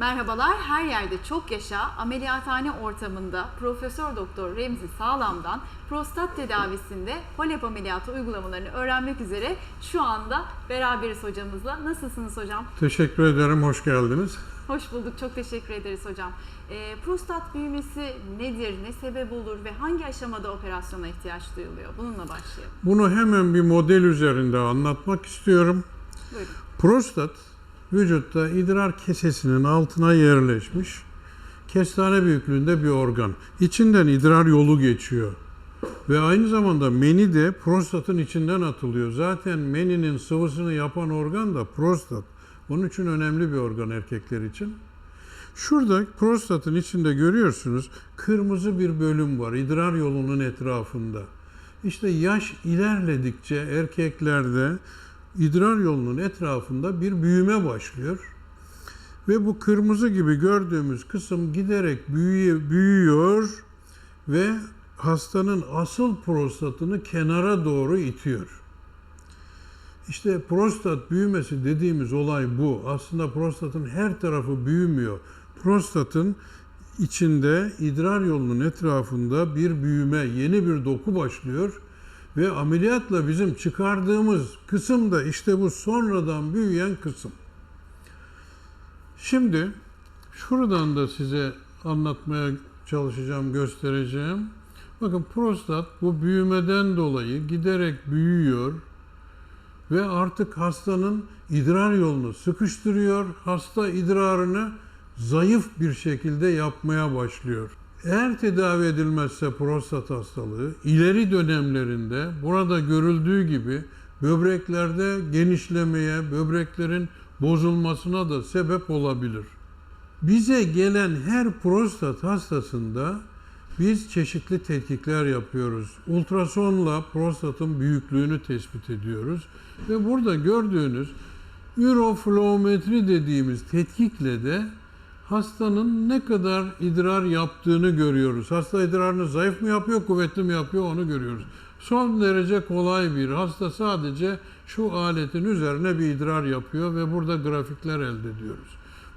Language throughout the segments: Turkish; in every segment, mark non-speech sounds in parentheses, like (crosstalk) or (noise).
Merhabalar, her yerde çok yaşa ameliyathane ortamında Profesör Doktor Remzi Sağlam'dan prostat tedavisinde HOLEP ameliyatı uygulamalarını öğrenmek üzere şu anda beraberiz hocamızla. Nasılsınız hocam? Teşekkür ederim, hoş geldiniz. Hoş bulduk, çok teşekkür ederiz hocam. Ee, prostat büyümesi nedir, ne sebep olur ve hangi aşamada operasyona ihtiyaç duyuluyor? Bununla başlayalım. Bunu hemen bir model üzerinde anlatmak istiyorum. Buyurun. Prostat, vücutta idrar kesesinin altına yerleşmiş kestane büyüklüğünde bir organ. İçinden idrar yolu geçiyor. Ve aynı zamanda meni de prostatın içinden atılıyor. Zaten meninin sıvısını yapan organ da prostat. Onun için önemli bir organ erkekler için. Şurada prostatın içinde görüyorsunuz kırmızı bir bölüm var idrar yolunun etrafında. İşte yaş ilerledikçe erkeklerde idrar yolunun etrafında bir büyüme başlıyor. Ve bu kırmızı gibi gördüğümüz kısım giderek büyüye- büyüyor ve hastanın asıl prostatını kenara doğru itiyor. İşte prostat büyümesi dediğimiz olay bu. Aslında prostatın her tarafı büyümüyor. Prostatın içinde idrar yolunun etrafında bir büyüme, yeni bir doku başlıyor ve ameliyatla bizim çıkardığımız kısım da işte bu sonradan büyüyen kısım. Şimdi şuradan da size anlatmaya çalışacağım, göstereceğim. Bakın prostat bu büyümeden dolayı giderek büyüyor ve artık hastanın idrar yolunu sıkıştırıyor. Hasta idrarını zayıf bir şekilde yapmaya başlıyor. Eğer tedavi edilmezse prostat hastalığı ileri dönemlerinde burada görüldüğü gibi böbreklerde genişlemeye, böbreklerin bozulmasına da sebep olabilir. Bize gelen her prostat hastasında biz çeşitli tetkikler yapıyoruz. Ultrasonla prostatın büyüklüğünü tespit ediyoruz. Ve burada gördüğünüz üroflometri dediğimiz tetkikle de hastanın ne kadar idrar yaptığını görüyoruz. Hasta idrarını zayıf mı yapıyor, kuvvetli mi yapıyor onu görüyoruz. Son derece kolay bir hasta sadece şu aletin üzerine bir idrar yapıyor ve burada grafikler elde ediyoruz.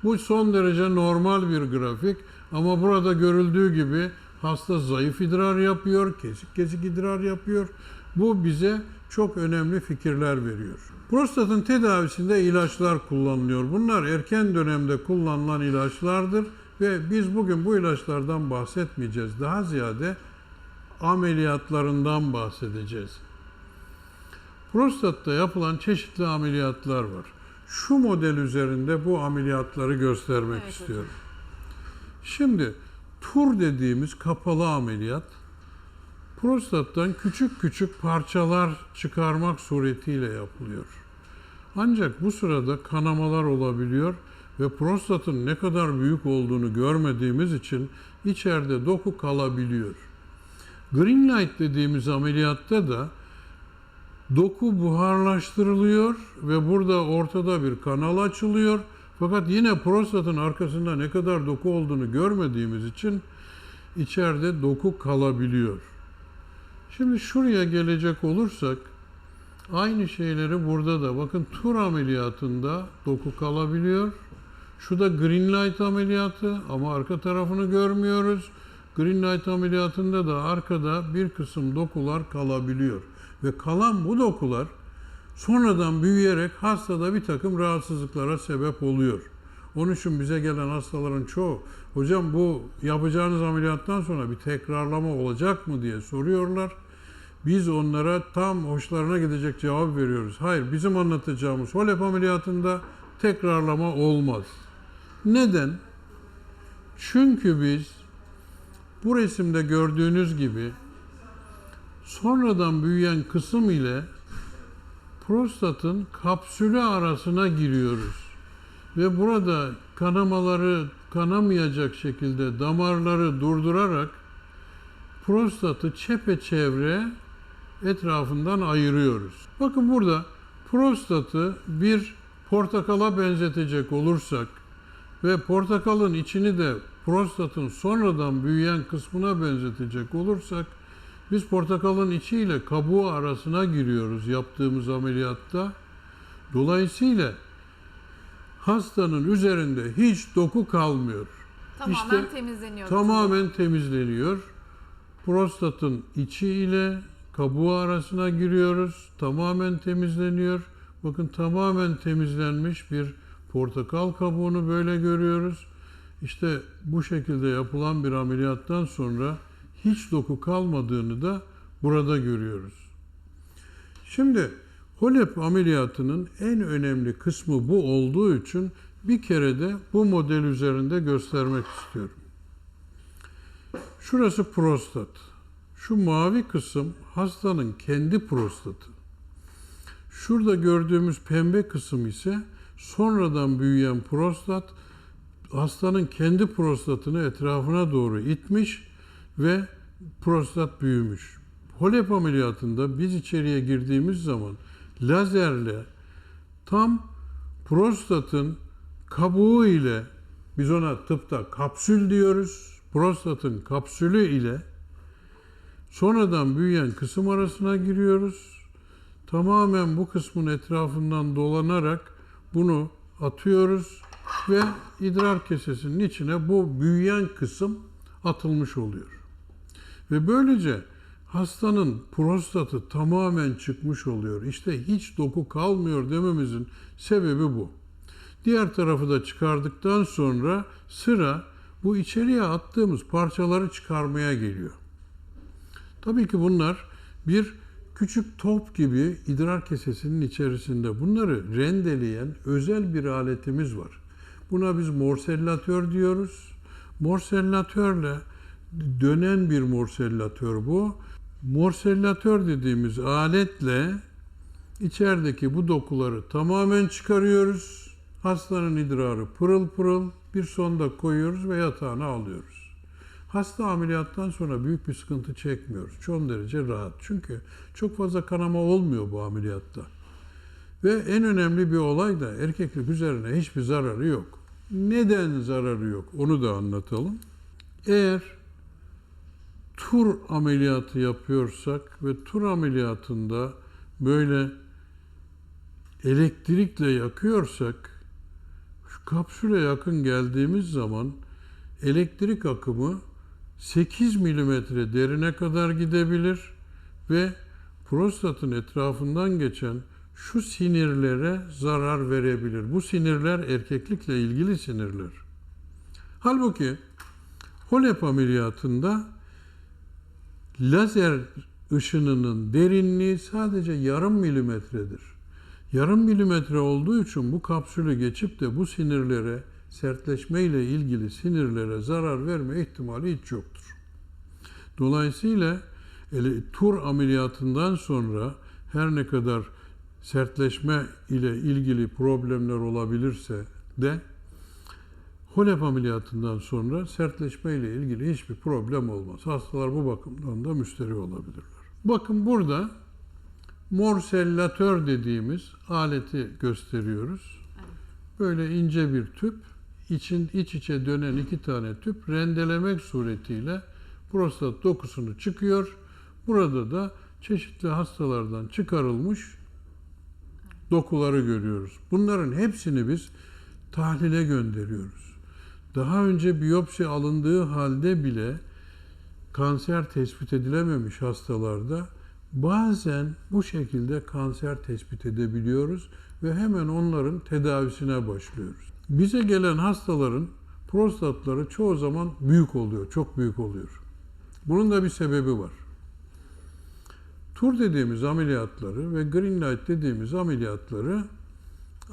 Bu son derece normal bir grafik ama burada görüldüğü gibi hasta zayıf idrar yapıyor, kesik kesik idrar yapıyor. Bu bize çok önemli fikirler veriyor. Prostatın tedavisinde ilaçlar kullanılıyor. Bunlar erken dönemde kullanılan ilaçlardır ve biz bugün bu ilaçlardan bahsetmeyeceğiz. Daha ziyade ameliyatlarından bahsedeceğiz. Prostatta yapılan çeşitli ameliyatlar var. Şu model üzerinde bu ameliyatları göstermek Evet hocam. istiyorum. Şimdi tur dediğimiz kapalı ameliyat prostattan küçük küçük parçalar çıkarmak suretiyle yapılıyor. Ancak bu sırada kanamalar olabiliyor ve prostatın ne kadar büyük olduğunu görmediğimiz için içeride doku kalabiliyor. Green light dediğimiz ameliyatta da doku buharlaştırılıyor ve burada ortada bir kanal açılıyor. Fakat yine prostatın arkasında ne kadar doku olduğunu görmediğimiz için içeride doku kalabiliyor. Şimdi şuraya gelecek olursak aynı şeyleri burada da bakın tur ameliyatında doku kalabiliyor. Şu da green light ameliyatı ama arka tarafını görmüyoruz. Green light ameliyatında da arkada bir kısım dokular kalabiliyor. Ve kalan bu dokular sonradan büyüyerek hastada bir takım rahatsızlıklara sebep oluyor. Onun için bize gelen hastaların çoğu, hocam bu yapacağınız ameliyattan sonra bir tekrarlama olacak mı diye soruyorlar. Biz onlara tam hoşlarına gidecek cevap veriyoruz. Hayır, bizim anlatacağımız HOLEP ameliyatında tekrarlama olmaz. Neden? Çünkü biz bu resimde gördüğünüz gibi sonradan büyüyen kısım ile prostatın kapsülü arasına giriyoruz. Ve burada kanamaları kanamayacak şekilde damarları durdurarak prostatı çepeçevre etrafından ayırıyoruz. Bakın burada prostatı bir portakala benzetecek olursak ve portakalın içini de prostatın sonradan büyüyen kısmına benzetecek olursak biz portakalın içiyle kabuğu arasına giriyoruz yaptığımız ameliyatta. Dolayısıyla hastanın üzerinde hiç doku kalmıyor. Tamamen İşte temizleniyor. Tamamen temizleniyor. Prostatın içi ile kabuğu arasına giriyoruz. Tamamen temizleniyor. Bakın tamamen temizlenmiş bir portakal kabuğunu böyle görüyoruz. İşte bu şekilde yapılan bir ameliyattan sonra hiç doku kalmadığını da burada görüyoruz. Şimdi HOLEP ameliyatının en önemli kısmı bu olduğu için bir kere de bu model üzerinde göstermek istiyorum. Şurası prostat. Şu mavi kısım hastanın kendi prostatı. Şurada gördüğümüz pembe kısım ise sonradan büyüyen prostat hastanın kendi prostatını etrafına doğru itmiş ve prostat büyümüş. HOLEP ameliyatında biz içeriye girdiğimiz zaman lazerle tam prostatın kabuğu ile biz ona tıpta kapsül diyoruz. Prostatın kapsülü ile sonradan büyüyen kısım arasına giriyoruz. Tamamen bu kısmın etrafından dolanarak bunu atıyoruz ve idrar kesesinin içine bu büyüyen kısım atılmış oluyor. Ve böylece hastanın prostatı tamamen çıkmış oluyor. İşte hiç doku kalmıyor dememizin sebebi bu. Diğer tarafı da çıkardıktan sonra sıra bu içeriye attığımız parçaları çıkarmaya geliyor. Tabii ki bunlar bir küçük top gibi idrar kesesinin içerisinde bunları rendeleyen özel bir aletimiz var. Buna biz morsellatör diyoruz. Morsellatörle dönen bir morsellatör bu. Morsellatör dediğimiz aletle içerideki bu dokuları tamamen çıkarıyoruz. Hastanın idrarı pırıl pırıl bir sonda koyuyoruz ve yatağına alıyoruz. Hasta ameliyattan sonra büyük bir sıkıntı çekmiyoruz. Çok derece rahat. Çünkü çok fazla kanama olmuyor bu ameliyatta. Ve en önemli bir olay da erkeklik üzerine hiçbir zararı yok. Neden zararı yok onu da anlatalım. Eğer tur ameliyatı yapıyorsak ve tur ameliyatında böyle elektrikle yakıyorsak şu kapsüle yakın geldiğimiz zaman elektrik akımı 8 milimetre derine kadar gidebilir ve prostatın etrafından geçen şu sinirlere zarar verebilir. Bu sinirler erkeklikle ilgili sinirler. Halbuki HOLEP ameliyatında lazer ışınının derinliği sadece yarım milimetredir. Yarım milimetre olduğu için bu kapsülü geçip de bu sinirlere sertleşme ile ilgili sinirlere zarar verme ihtimali hiç yoktur. Dolayısıyla ele- tur ameliyatından sonra her ne kadar sertleşme ile ilgili problemler olabilirse de HOLEP ameliyatından sonra sertleşme ile ilgili hiçbir problem olmaz. Hastalar bu bakımdan da müsterih olabilirler. Bakın burada morsellatör dediğimiz aleti gösteriyoruz. Böyle ince bir tüp, için iç içe dönen iki tane tüp rendelemek suretiyle prostat dokusunu çıkıyor. Burada da çeşitli hastalardan çıkarılmış dokuları görüyoruz. Bunların hepsini biz tahlile gönderiyoruz. Daha önce biyopsi alındığı halde bile kanser tespit edilememiş hastalarda bazen bu şekilde kanser tespit edebiliyoruz ve hemen onların tedavisine başlıyoruz. Bize gelen hastaların prostatları çoğu zaman büyük oluyor, çok büyük oluyor. Bunun da bir sebebi var. Tur dediğimiz ameliyatları ve green light dediğimiz ameliyatları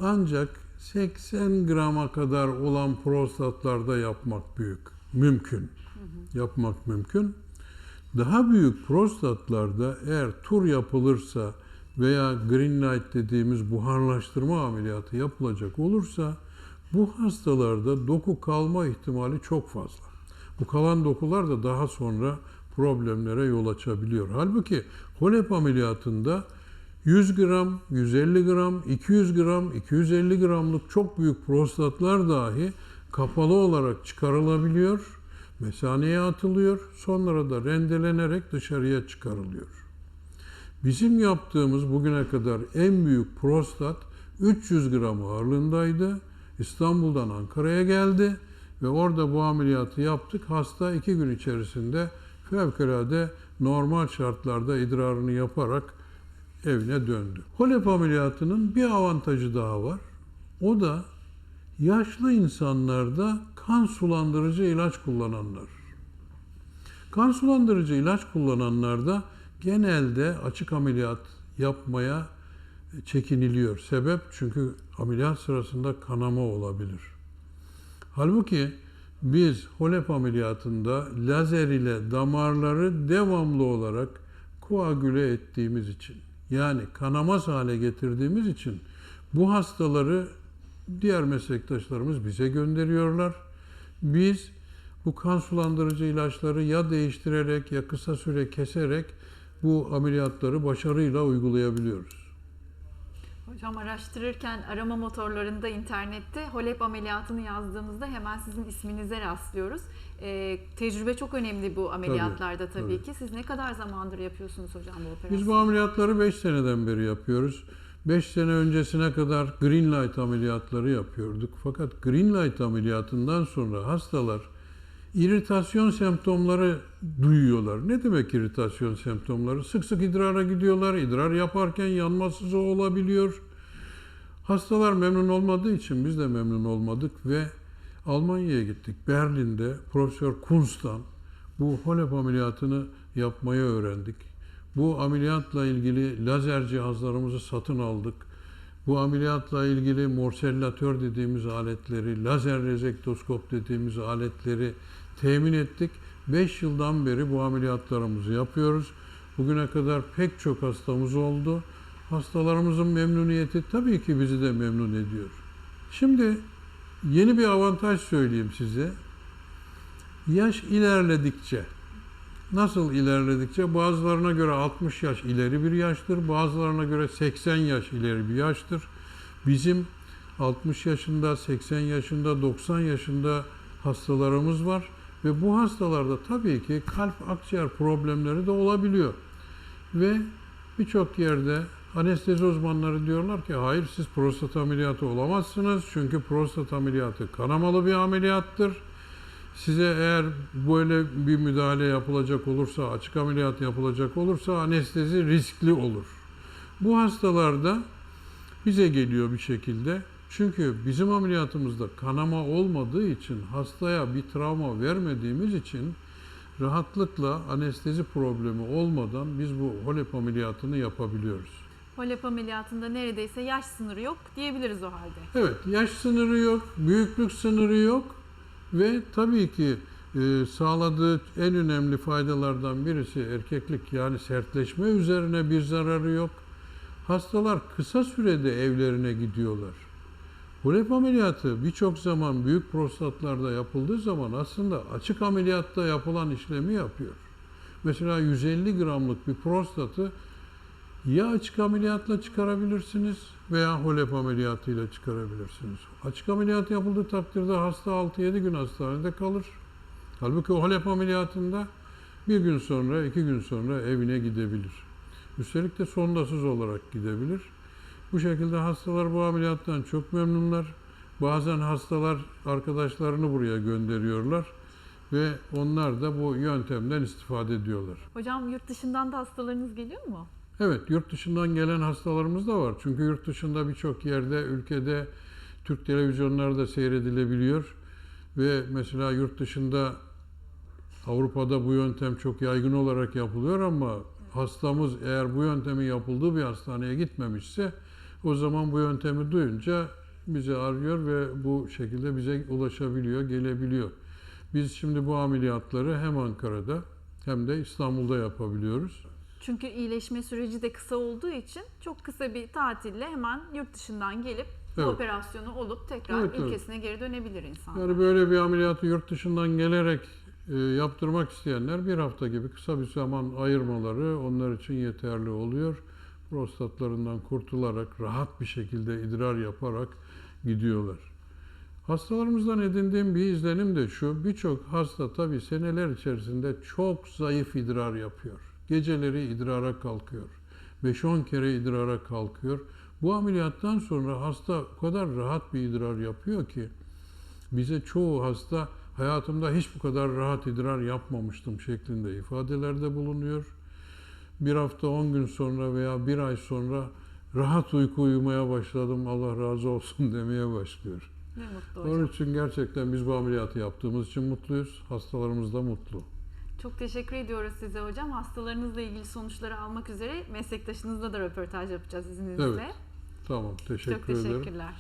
ancak 80 grama kadar olan prostatlarda yapmak büyük, mümkün. Yapmak mümkün. Daha büyük prostatlarda eğer tur yapılırsa veya green light dediğimiz buharlaştırma ameliyatı yapılacak olursa bu hastalarda doku kalma ihtimali çok fazla. Bu kalan dokular da daha sonra problemlere yol açabiliyor. Halbuki HOLEP ameliyatında 100 gram, 150 gram, 200 gram, 250 gramlık çok büyük prostatlar dahi kapalı olarak çıkarılabiliyor, mesaneye atılıyor, sonra da rendelenerek dışarıya çıkarılıyor. Bizim yaptığımız bugüne kadar en büyük prostat 300 gram ağırlığındaydı. İstanbul'dan Ankara'ya geldi ve orada bu ameliyatı yaptık. Hasta iki gün içerisinde fevkalade normal şartlarda idrarını yaparak evine döndü. HOLEP ameliyatının bir avantajı daha var. O da yaşlı insanlarda kan sulandırıcı ilaç kullananlar. Kan sulandırıcı ilaç kullananlarda genelde açık ameliyat yapmaya çekiniliyor. Sebep çünkü ameliyat sırasında kanama olabilir. Halbuki biz HOLEP ameliyatında lazer ile damarları devamlı olarak koagüle ettiğimiz için yani kanamaz hale getirdiğimiz için bu hastaları diğer meslektaşlarımız bize gönderiyorlar. Biz bu kan sulandırıcı ilaçları ya değiştirerek ya kısa süre keserek bu ameliyatları başarıyla uygulayabiliyoruz. Hocam araştırırken arama motorlarında internette HOLEP ameliyatını yazdığımızda hemen sizin isminize rastlıyoruz. Ee, tecrübe çok önemli bu ameliyatlarda tabii, tabii. ki. Siz ne kadar zamandır yapıyorsunuz hocam bu operasyonu? Biz bu ameliyatları 5 seneden beri yapıyoruz. 5 sene öncesine kadar green light ameliyatları yapıyorduk. Fakat green light ameliyatından sonra hastalar iritasyon semptomları duyuyorlar. Ne demek iritasyon semptomları? Sık sık idrara gidiyorlar. İdrar yaparken yanmasız olabiliyor. Hastalar memnun olmadığı için biz de memnun olmadık ve Almanya'ya gittik. Berlin'de Profesör Kunz'dan bu HOLEP ameliyatını yapmayı öğrendik. Bu ameliyatla ilgili lazer cihazlarımızı satın aldık. Bu ameliyatla ilgili morsellatör dediğimiz aletleri, lazer rezektoskop dediğimiz aletleri temin ettik. 5 yıldan beri bu ameliyatlarımızı yapıyoruz. Bugüne kadar pek çok hastamız oldu. Hastalarımızın memnuniyeti tabii ki bizi de memnun ediyor. Şimdi yeni bir avantaj söyleyeyim size. Yaş ilerledikçe, nasıl ilerledikçe bazılarına göre 60 yaş ileri bir yaştır, bazılarına göre 80 yaş ileri bir yaştır. Bizim 60 yaşında, 80 yaşında, 90 yaşında hastalarımız var ve bu hastalarda tabii ki kalp akciğer problemleri de olabiliyor. Ve birçok yerde anestezi uzmanları diyorlar ki hayır siz prostat ameliyatı olamazsınız çünkü prostat ameliyatı kanamalı bir ameliyattır. Size eğer böyle bir müdahale yapılacak olursa, açık ameliyat yapılacak olursa anestezi riskli olur. Bu hastalarda bize geliyor bir şekilde. Çünkü bizim ameliyatımızda kanama olmadığı için, hastaya bir travma vermediğimiz için rahatlıkla anestezi problemi olmadan biz bu HOLEP ameliyatını yapabiliyoruz. HOLEP ameliyatında neredeyse yaş sınırı yok diyebiliriz o halde. Evet, yaş sınırı yok, büyüklük sınırı yok ve tabii ki e, sağladığı en önemli faydalardan birisi erkeklik yani sertleşme üzerine bir zararı yok. Hastalar kısa sürede evlerine gidiyorlar. HOLEP ameliyatı birçok zaman büyük prostatlarda yapıldığı zaman aslında açık ameliyatta yapılan işlemi yapıyor. Mesela 150 gramlık bir prostatı ya açık ameliyatla çıkarabilirsiniz veya HOLEP ameliyatıyla çıkarabilirsiniz. Açık ameliyat yapıldığı takdirde hasta 6-7 gün hastanede kalır. Halbuki HOLEP ameliyatında bir gün sonra, iki gün sonra evine gidebilir. Üstelik de sondasız olarak gidebilir. Bu şekilde hastalar bu ameliyattan çok memnunlar. Bazen hastalar arkadaşlarını buraya gönderiyorlar ve onlar da bu yöntemden istifade ediyorlar. Hocam yurt dışından da hastalarınız geliyor mu? Evet, yurt dışından gelen hastalarımız da var. Çünkü yurt dışında birçok yerde, ülkede Türk televizyonlarda seyredilebiliyor. Ve mesela yurt dışında Avrupa'da bu yöntem çok yaygın olarak yapılıyor ama hastamız eğer bu yöntemin yapıldığı bir hastaneye gitmemişse o zaman bu yöntemi duyunca bizi arıyor ve bu şekilde bize ulaşabiliyor, gelebiliyor. Biz şimdi bu ameliyatları hem Ankara'da hem de İstanbul'da yapabiliyoruz. Çünkü iyileşme süreci de kısa olduğu için çok kısa bir tatille hemen yurt dışından gelip Evet. operasyonu olup tekrar Evet, evet. ülkesine geri dönebilir insanlar. Yani böyle bir ameliyatı yurt dışından gelerek e, yaptırmak isteyenler bir hafta gibi kısa bir zaman ayırmaları onlar için yeterli oluyor. Prostatlarından kurtularak rahat bir şekilde idrar yaparak gidiyorlar. Hastalarımızdan edindiğim bir izlenim de şu. Birçok hasta tabii seneler içerisinde çok zayıf idrar yapıyor. Geceleri idrara kalkıyor. 5-10 kere idrara kalkıyor. Bu ameliyattan sonra hasta o kadar rahat bir idrar yapıyor ki bize çoğu hasta hayatımda hiç bu kadar rahat idrar yapmamıştım şeklinde ifadelerde bulunuyor. Bir hafta 10 gün sonra veya bir ay sonra rahat uyku uyumaya başladım Allah razı olsun (laughs) demeye başlıyor. Ne mutlu hocam. Onun için gerçekten biz bu ameliyatı yaptığımız için mutluyuz. Hastalarımız da mutlu. Çok teşekkür ediyoruz size hocam. Hastalarınızla ilgili sonuçları almak üzere meslektaşınızla da röportaj yapacağız izninizle. Evet. Tamam, teşekkür Çok ederim. teşekkürler.